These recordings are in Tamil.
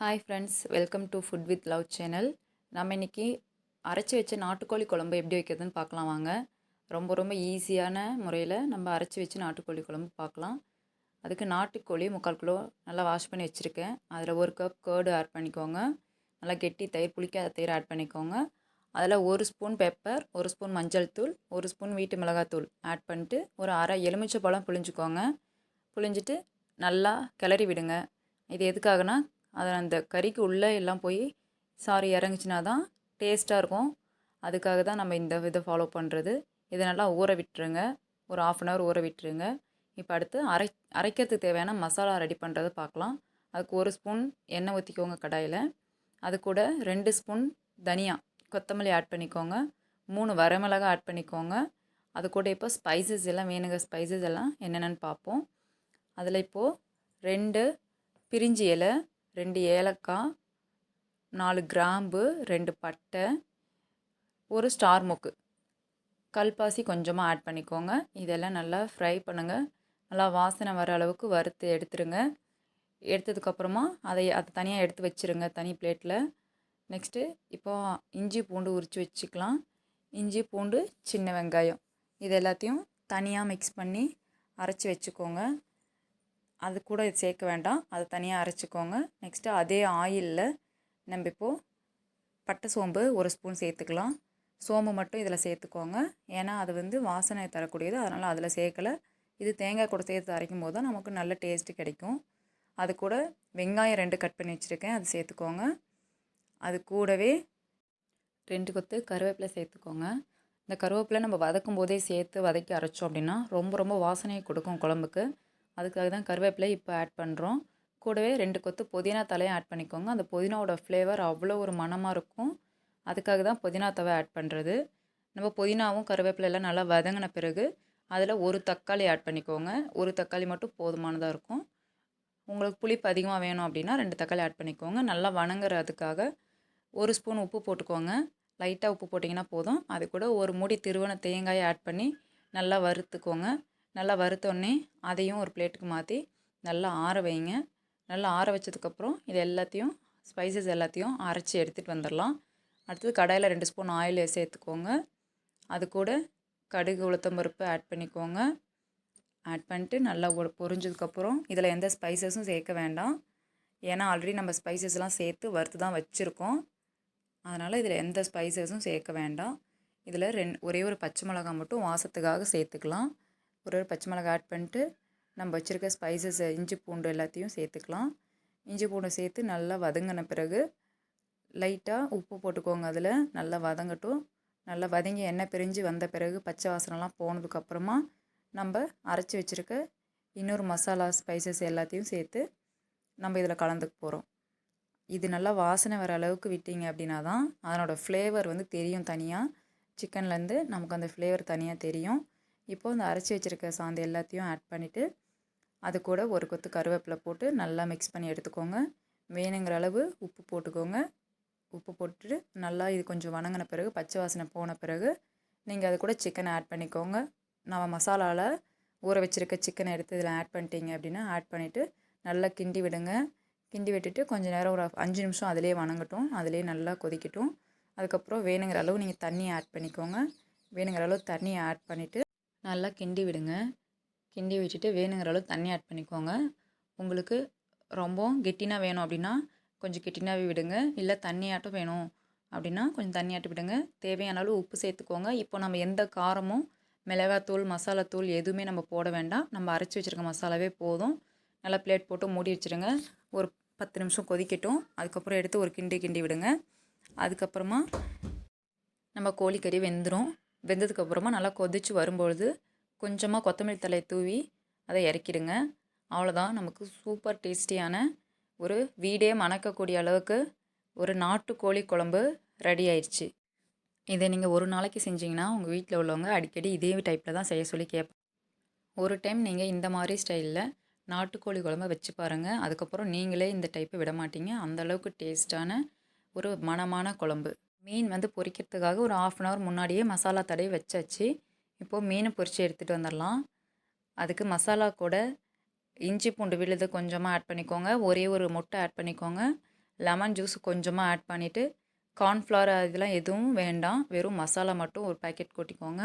Hi friends welcome to food with love channel நம்ம இன்றைக்கி அரைச்சி வச்ச நாட்டுக்கோழி குழம்பு எப்படி வைக்கிறதுன்னு பார்க்கலாம் வாங்க. ரொம்ப ரொம்ப ஈஸியான முறையில் நம்ம அரைச்சி வச்சு நாட்டுக்கோழி குழம்பு பார்க்கலாம். அதுக்கு நாட்டுக்கோழி முக்கால் கிலோ நல்லா வாஷ் பண்ணி வச்சுருக்கேன். அதில் ஒரு கப் கேர்டு ஆட் பண்ணிக்கோங்க. நல்லா கெட்டி தயிர் புளிக்காத தயிர் ஆட் பண்ணிக்கோங்க. அதில் ஒரு ஸ்பூன் பெப்பர் ஒரு ஸ்பூன் மஞ்சள் தூள் ஒரு ஸ்பூன் வீட்டு மிளகாத்தூள் ஆட் பண்ணிட்டு ஒரு அரை எலுமிச்சை பழம் புளிஞ்சுக்கோங்க புளிஞ்சிட்டு நல்லா கிளறி விடுங்க. இது எதுக்காகனா அதில் அந்த கறிக்கு உள்ளே எல்லாம் போய் சாறு இறங்குச்சுனா தான் டேஸ்ட்டாக இருக்கும். அதுக்காக தான் நம்ம இந்த இதை ஃபாலோ பண்ணுறது. இதை நல்லா ஊற விட்டுருங்க. ஒரு ஆஃப் அன் ஹவர் ஊற விட்டுருங்க. இப்போ அடுத்து அரை அரைக்கிறதுக்கு தேவையான மசாலா ரெடி பண்ணுறதை பார்க்கலாம். அதுக்கு ஒரு ஸ்பூன் எண்ணெய் ஊற்றிக்கோங்க கடாயில். அது கூட ரெண்டு ஸ்பூன் தனியா கொத்தமல்லி ஆட் பண்ணிக்கோங்க. மூணு வரமிளகா ஆட் பண்ணிக்கோங்க. அது கூட இப்போ ஸ்பைசஸ் எல்லாம் வேணுங்க ஸ்பைசஸ் எல்லாம் என்னென்னு பார்ப்போம். அதில் இப்போது ரெண்டு பிரிஞ்சி இலை ரெண்டு ஏலக்காய் நாலு கிராம்பு ரெண்டு பட்டை ஒரு ஸ்டார் மொக்கு. கல்பாசி கொஞ்சமாக ஆட் பண்ணிக்கோங்க. இதெல்லாம் நல்லா ஃப்ரை பண்ணுங்கள் நல்லா வாசனை வர அளவுக்கு வறுத்து எடுத்துருங்க. எடுத்ததுக்கப்புறமா அதை அதை தனியாக எடுத்து வச்சுருங்க தனி பிளேட்டில் நெக்ஸ்ட்டு இப்போது இஞ்சி பூண்டு உரித்து வச்சுக்கலாம். இஞ்சி பூண்டு சின்ன வெங்காயம். இது எல்லாத்தையும் தனியாக மிக்ஸ் பண்ணி அரைச்சி வச்சுக்கோங்க. அது கூட இது சேர்க்க வேண்டாம். அதை தனியாக அரைச்சிக்கோங்க. நெக்ஸ்ட்டு அதே ஆயிலில் நம்ம இப்போது பட்டை சோம்பு ஒரு ஸ்பூன் சேர்த்துக்கலாம். சோம்பு மட்டும் இதில் சேர்த்துக்கோங்க. ஏன்னா அது வந்து வாசனை தரக்கூடியது. அதனால் அதில் சேர்க்கலை. இது தேங்காய் கூட சேர்த்து அரைக்கும் போது தான் நமக்கு நல்ல டேஸ்ட்டு கிடைக்கும். அது கூட வெங்காயம் ரெண்டு கட் பண்ணி வச்சுருக்கேன். அது சேர்த்துக்கோங்க. அது கூடவே ரெண்டு கொத்து கருவேப்பிலை சேர்த்துக்கோங்க. இந்த கருவேப்பிலை நம்ம வதக்கும் போதே சேர்த்து வதக்கி அரைச்சோம் அப்படின்னா ரொம்ப ரொம்ப வாசனையை கொடுக்கும் குழம்புக்கு. அதுக்காக தான் கருவேப்பிலை இப்போ ஆட் பண்ணுறோம் கூடவே ரெண்டு கொத்து புதினா தலையும் ஆட் பண்ணிக்கோங்க. அந்த புதினாவோட ஃப்ளேவர் அவ்வளோ ஒரு மணமாக இருக்கும். அதுக்காக தான் புதினா தவை ஆட் பண்ணுறது நம்ம புதினாவும் கருவேப்பிலை எல்லாம் நல்லா வதங்கின பிறகு அதில் ஒரு தக்காளி ஆட் பண்ணிக்கோங்க. ஒரு தக்காளி மட்டும் போதுமானதாக இருக்கும். உங்களுக்கு புளிப்பு அதிகமாக வேணும் அப்படின்னா ரெண்டு தக்காளி ஆட் பண்ணிக்கோங்க. நல்லா வணங்குறதுக்காக ஒரு ஸ்பூன் உப்பு போட்டுக்கோங்க. லைட்டாக உப்பு போட்டிங்கன்னா போதும். அது கூட ஒரு மூடி திருவன தேங்காயை ஆட் பண்ணி நல்லா வறுத்துக்கோங்க. நல்லா வறுத்தோடனே அதையும் ஒரு பிளேட்டுக்கு மாற்றி நல்லா ஆற வைங்க. நல்லா ஆற வச்சதுக்கப்புறம் இது எல்லாத்தையும் ஸ்பைசஸ் எல்லாத்தையும் அரைச்சி எடுத்துகிட்டு வந்துடலாம். அடுத்தது கடாயில் ரெண்டு ஸ்பூன் ஆயில் சேர்த்துக்கோங்க. அது கூட கடுகு உளுத்தம்பருப்பு ஆட் பண்ணிக்கோங்க. ஆட் பண்ணிட்டு நல்லா பொரிஞ்சதுக்கப்புறம் இதில் எந்த ஸ்பைசஸும் சேர்க்க வேண்டாம். ஏன்னா ஆல்ரெடி நம்ம ஸ்பைசஸ்லாம் சேர்த்து வறுத்து தான் வச்சுருக்கோம். அதனால் இதில் எந்த ஸ்பைசஸும் சேர்க்க வேண்டாம். இதில் ரெண் ஒரே ஒரு பச்சை மிளகா மட்டும் வாசத்துக்காக சேர்த்துக்கலாம். ஒரு ஒரு பச்சை மிளகா ஆட் பண்ணிட்டு நம்ம வச்சுருக்க ஸ்பைசஸ் இஞ்சி பூண்டு எல்லாத்தையும் சேர்த்துக்கலாம். இஞ்சி பூண்டு சேர்த்து நல்லா வதங்கின பிறகு லைட்டாக உப்பு போட்டுக்கோங்க அதில். நல்லா வதங்கட்டும். நல்லா வதங்கி எண்ணெய் பிரிஞ்சு வந்த பிறகு பச்சை வாசனைலாம் போனதுக்கப்புறமா நம்ம அரைச்சி வச்சுருக்க இன்னொரு மசாலா ஸ்பைசஸ் எல்லாத்தையும் சேர்த்து நம்ம இதில் கலந்துக்க போகிறோம் இது நல்லா வாசனை வர அளவுக்கு விட்டீங்க அப்படின்னா தான் அதனோடய ஃப்ளேவர் வந்து தெரியும் தனியாக சிக்கன்லேருந்து நமக்கு அந்த ஃப்ளேவர் தனியாக தெரியும். இப்போது அந்த அரைச்சி வச்சுருக்க சாந்து எல்லாத்தையும் ஆட் பண்ணிவிட்டு அது கூட ஒரு கொத்து கருவேப்பிலை போட்டு நல்லா மிக்ஸ் பண்ணி எடுத்துக்கோங்க. வேணுங்கிற அளவு உப்பு போட்டுக்கோங்க. உப்பு போட்டுட்டு நல்லா இது கொஞ்சம் வணங்கின பிறகு பச்சை வாசனை போன பிறகு நீங்கள் அது கூட சிக்கனை ஆட் பண்ணிக்கோங்க. நம்ம மசாலாவில் ஊற வச்சுருக்க சிக்கனை எடுத்து இதில் ஆட் பண்ணிட்டீங்க அப்படின்னா ஆட் பண்ணிவிட்டு நல்லா கிண்டி விடுங்க. கிண்டி விட்டுட்டு கொஞ்சம் நேரம் ஒரு அஞ்சு நிமிஷம் அதிலே வணங்கட்டும். அதிலே நல்லா கொதிக்கட்டும். அதுக்கப்புறம் வேணுங்கிற அளவு நீங்கள் தண்ணி ஆட் பண்ணிக்கோங்க. வேணுங்கிற அளவு தண்ணி ஆட் பண்ணிவிட்டு நல்லா கிண்டி விடுங்க. கிண்டி வச்சுட்டு வேணுங்கிற அளவு தண்ணி ஆட் பண்ணிக்கோங்க. உங்களுக்கு ரொம்பவும் கெட்டினா வேணும் அப்படின்னா கொஞ்சம் கெட்டினாவே விடுங்க. இல்லை தண்ணியாட்டம் வேணும் அப்படின்னா கொஞ்சம் தண்ணியாட்டு விடுங்க. தேவையான அளவு உப்பு சேர்த்துக்கோங்க. இப்போ நம்ம எந்த காரமும் மிளகாத்தூள் மசாலாத்தூள் எதுவுமே நம்ம போட வேண்டாம். நம்ம அரைச்சி வச்சுருக்க மசாலாவே போதும். நல்லா பிளேட் போட்டு மூடி வச்சுருங்க. ஒரு பத்து நிமிஷம் கொதிக்கட்டும். அதுக்கப்புறம் எடுத்து ஒரு கிண்டி கிண்டி விடுங்க. அதுக்கப்புறமா நம்ம கோழிக்கறி வெந்துடும் வெந்ததுக்கப்புறமா நல்லா கொதித்து வரும்பொழுது கொஞ்சமாக கொத்தமல்லி தலையை தூவி அதை இறக்கிடுங்க. அவ்வளோதான் நமக்கு சூப்பர் டேஸ்டியான ஒரு வீடே மணக்கக்கூடிய அளவுக்கு ஒரு நாட்டுக்கோழி குழம்பு ரெடி ஆயிடுச்சு. இதை நீங்கள் ஒரு நாளைக்கு செஞ்சிங்கன்னா உங்கள் வீட்டில் உள்ளவங்க அடிக்கடி இதே டைப்பில் தான் செய்ய சொல்லி கேட்பேன் ஒரு டைம் நீங்கள் இந்த மாதிரி ஸ்டைலில் நாட்டுக்கோழி குழம்பு வச்சு பாருங்கள் அதுக்கப்புறம் நீங்களே இந்த டைப்பை விட மாட்டீங்க அந்தளவுக்கு டேஸ்ட்டான ஒரு மனமான குழம்பு. மீன் வந்து பொரிக்கிறதுக்காக ஒரு ஆஃப் அன் ஹவர் முன்னாடியே மசாலா தடவி வச்சாச்சு. இப்போது மீனை பொரித்து எடுத்துகிட்டு வந்துடலாம். அதுக்கு மசாலா கூட இஞ்சி பூண்டு விழுது கொஞ்சமாக ஆட் பண்ணிக்கோங்க. ஒரே ஒரு முட்டை ஆட் பண்ணிக்கோங்க. லெமன் ஜூஸ் கொஞ்சமாக ஆட் பண்ணிவிட்டு கார்ன்ஃப்ளவர் இதெல்லாம் எதுவும் வேண்டாம். வெறும் மசாலா மட்டும் ஒரு பாக்கெட் கொட்டிக்கோங்க.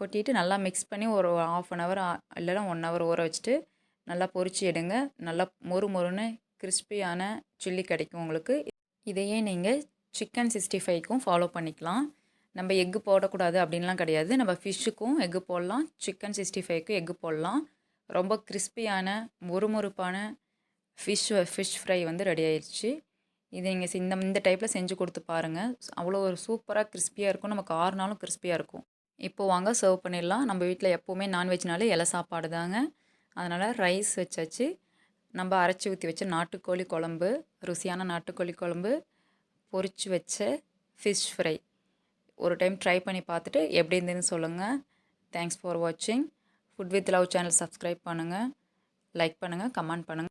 கொட்டிட்டு நல்லா மிக்ஸ் பண்ணி ஒரு ஆஃப் அன் ஹவர் இல்லைனா ஒன் ஹவர் ஊற வச்சுட்டு நல்லா பொரித்து எடுங்க. நல்லா மொறு மொறுன்னு கிறிஸ்பியான சில்லி கிடைக்கும் உங்களுக்கு. இதையே நீங்கள் சிக்கன் சிக்ஸ்டி ஃபைவ்க்கும் ஃபாலோ பண்ணிக்கலாம். நம்ம எக்கு போடக்கூடாது அப்படின்லாம் கிடையாது. நம்ம ஃபிஷ்ஷுக்கும் எக்கு போடலாம். சிக்கன் சிக்ஸ்டி ஃபைவ்க்கும் எக்கு போடலாம். ரொம்ப கிறிஸ்பியான மொறுமொறுப்பான ஃபிஷ் ஃபிஷ் ஃப்ரை வந்து ரெடி ஆயிடுச்சு இது நீங்கள் இந்த இந்த டைப்பில் செஞ்சு கொடுத்து பாருங்கள் அவ்வளோ ஒரு சூப்பராக கிறிஸ்பியாக இருக்கும். நமக்கு ஆறு நாளும் கிறிஸ்பியாக இருக்கும். இப்போ வாங்க சர்வ் பண்ணிடலாம். நம்ம வீட்டில் எப்போவுமே நான்வெஜ்னாலே இலை சாப்பாடு தாங்க. அதனால் ரைஸ் வச்சாச்சு. நம்ம அரைச்சி ஊற்றி வச்ச நாட்டுக்கோழி குழம்பு ருசியான நாட்டுக்கோழி குழம்பு பொறிச்சு வச்ச ஃபிஷ் ஃப்ரை ஒரு டைம் ட்ரை பண்ணி பார்த்துட்டு எப்படி இருந்ததுன்னு சொல்லுங்கள் தேங்க்ஸ் ஃபார் வாட்சிங் food with love channel subscribe பண்ணுங்கள் லைக் பண்ணுங்கள் கமெண்ட் பண்ணுங்கள்